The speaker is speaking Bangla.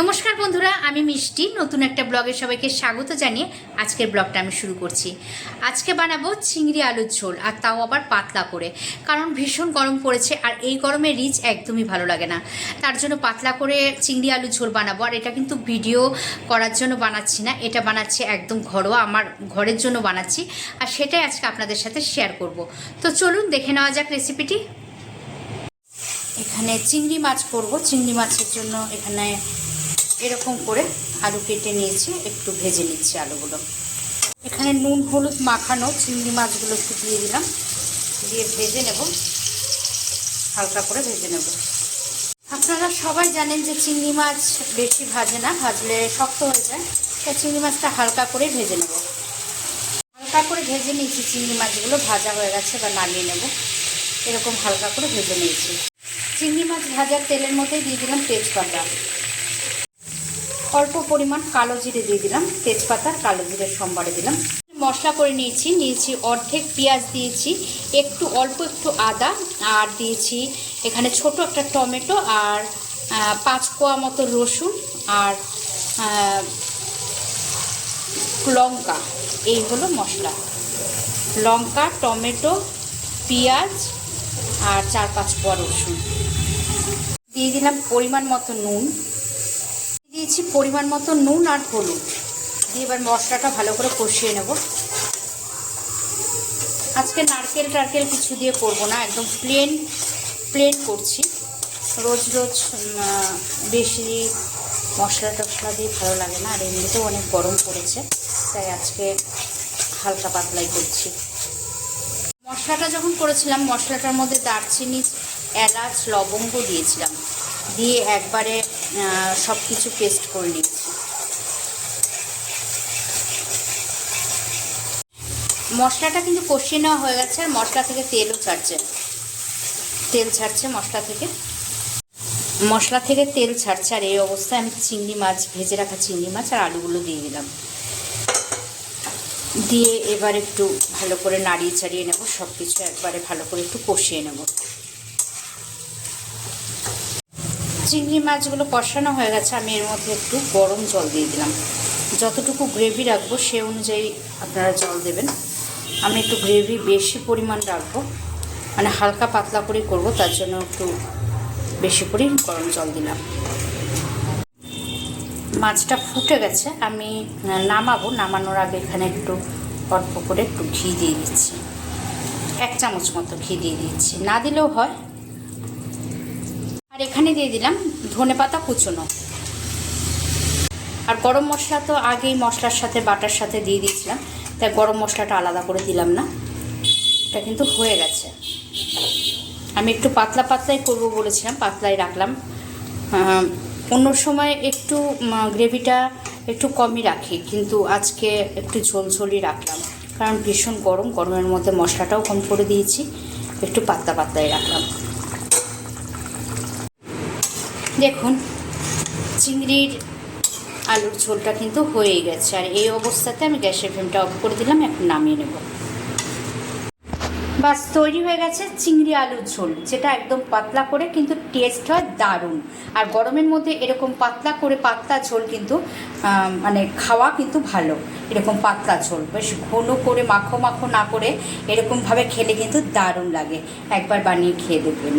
নমস্কার বন্ধুরা, আমি মিষ্টি। নতুন একটা ব্লগে সবাইকে স্বাগত জানিয়ে আজকের ব্লগটা আমি শুরু করছি। আজকে বানাবো চিংড়ি আলুর ঝোল, আর তাও আবার পাতলা করে। কারণ ভীষণ গরম পড়েছে, আর এই গরমে রিচ একদমই ভালো লাগে না। তার জন্য পাতলা করে চিংড়ি আলুর ঝোল বানাবো, আর এটা কিন্তু ভিডিও করার জন্য বানাচ্ছি না। এটা বানাচ্ছি একদম ঘরোয়া, আমার ঘরের জন্য বানাচ্ছি। আর সেটাই আজকে আপনাদের সাথে শেয়ার করব। তো চলুন দেখে নেওয়া যাক রেসিপিটি এখানে চিংড়ি মাছ করব। চিংড়ি মাছের জন্য এখানে এরকম করে আলু কেটে নিয়েছি, একটু ভেজে নিচ্ছি আলুগুলো। এখানে নুন, হলুদ মাখানো চিংড়ি মাছগুলো একটু দিয়ে দিলাম। দিয়ে ভেজে নেব। হালকা করে ভেজে নেব। আপনারা সবাই জানেন যে চিংড়ি মাছ বেশি ভাজে না, ভাজলে শক্ত হয়ে যায়। তাই চিংড়ি মাছটা হালকা করে ভেজে নেব। হালকা করে ভেজে নিয়েছি, চিংড়ি মাছগুলো ভাজা হয়ে গেছে বা নামিয়ে নেব। এরকম হালকা করে ভেজে নিয়েছি। চিংড়ি মাছ ভাজার তেলের মধ্যেই দিয়ে দিলাম তেজপাতা। অল্প পরিমাণ কালো জিরে দিয়ে দিলাম তেজপাতা কালো জিরে সম্বারে দিলাম। মশলা করে নিয়েছি নিয়েছি অর্ধেক পেঁয়াজ দিয়েছি, একটু অল্প একটু আদা, আর দিয়েছি এখানে ছোট একটা টমেটো আর পাঁচ কোয়া মতো রসুন আর লঙ্কা। এই হলো মশলা। লঙ্কা, টমেটো, পেঁয়াজ আর চার পাঁচ কোয়া রসুন। দিয়ে দিলাম পরিমাণ মতো নুন। দিয়েছি পরিমাণ মতো নুন আর হলুদ। দিয়ে এবার মশলাটা ভালো করে কষিয়ে নেব। আজকে নারকেল টারকেল কিছু দিয়ে করব না, একদম প্লেন প্লেন করছি। রোজ রোজ বেশি মশলা টশলা দিয়ে ভালো লাগে না, আর এমনিতেও অনেক গরম পড়েছে, তাই আজকে হালকা পাতলাই করছি। মশলাটা যখন করেছিলাম, মশলাটার মধ্যে দারচিনি, এলাচ, লবঙ্গ দিয়েছিলাম। দিয়ে একবারে সব কিছু পেস্ট করে নিয়েছি মশলাটা কিন্তু কষিয়ে নেওয়া হয়ে গেছে, আর মশলা থেকে তেলও ছাড়ছে। তেল ছাড়ছে মশলা থেকে। মশলা থেকে তেল ছাড়ছে, আর এই অবস্থায় আমি চিংড়ি মাছ, ভেজে রাখা চিংড়ি মাছ আর আলুগুলো দিয়ে দিলাম। দিয়ে এবার একটু ভালো করে নাড়িয়ে চাড়িয়ে নেব সব কিছু একবারে ভালো করে একটু কষিয়ে নেব। চিংড়ি মাছগুলো কষানো হয়ে গেছে, আমি এর মধ্যে একটু গরম জল দিয়ে দিলাম। যতটুকু গ্রেভি রাখব সে অনুযায়ী আপনারা জল দেবেন। আমি একটু গ্রেভি বেশি পরিমাণ রাখব মানে হালকা পাতলা করে করব, তার জন্য একটু বেশি করে গরম জল দিলাম। মাছটা ফুটে গেছে, আমি নামাবো, নামানোর আগে এখানে একটু অল্প করে একটু ঘি দিয়ে দিচ্ছি। এক চামচ মতো ঘি দিয়ে দিচ্ছি। না দিলেও হয় আর এখানে দিয়ে দিলাম ধনে পাতা কুচনো। আর গরম মশলা তো আগেই মশলার সাথে, বাটার সাথে দিয়ে দিয়েছিলাম, তাই গরম মশলাটা আলাদা করে দিলাম না। এটা কিন্তু হয়ে গেছে। আমি একটু পাতলা পাতলাই করব বলেছিলাম, পাতলাই রাখলাম। অন্য সময় একটু গ্রেভিটা একটু কমই রাখি, কিন্তু আজকে একটু ঝোলঝোলই রাখলাম। কারণ ভীষণ গরম, গরমের মধ্যে মশলাটাও কম করে দিয়েছি, একটু পাতলা পাতলাই রাখলাম। দেখুন, চিংড়ির আলুর ঝোলটা কিন্তু হয়েই গেছে। আর এই অবস্থাতে আমি গ্যাসের ফ্লেমটা অফ করে দিলাম, এখন নামিয়ে নেব। বাস, তৈরি হয়ে গেছে চিংড়ি আলুর ঝোল, যেটা একদম পাতলা করে কিন্তু টেস্ট হয় দারুণ। আর গরমের মধ্যে এরকম পাতলা করে পাতলা ঝোল কিন্তু মানে খাওয়া কিন্তু ভালো। এরকম পাতলা ঝোল, বেশ ঘন করে, মাখো মাখো না করে এরকমভাবে খেলে কিন্তু দারুণ লাগে। একবার বানিয়ে খেয়ে দেখবেন।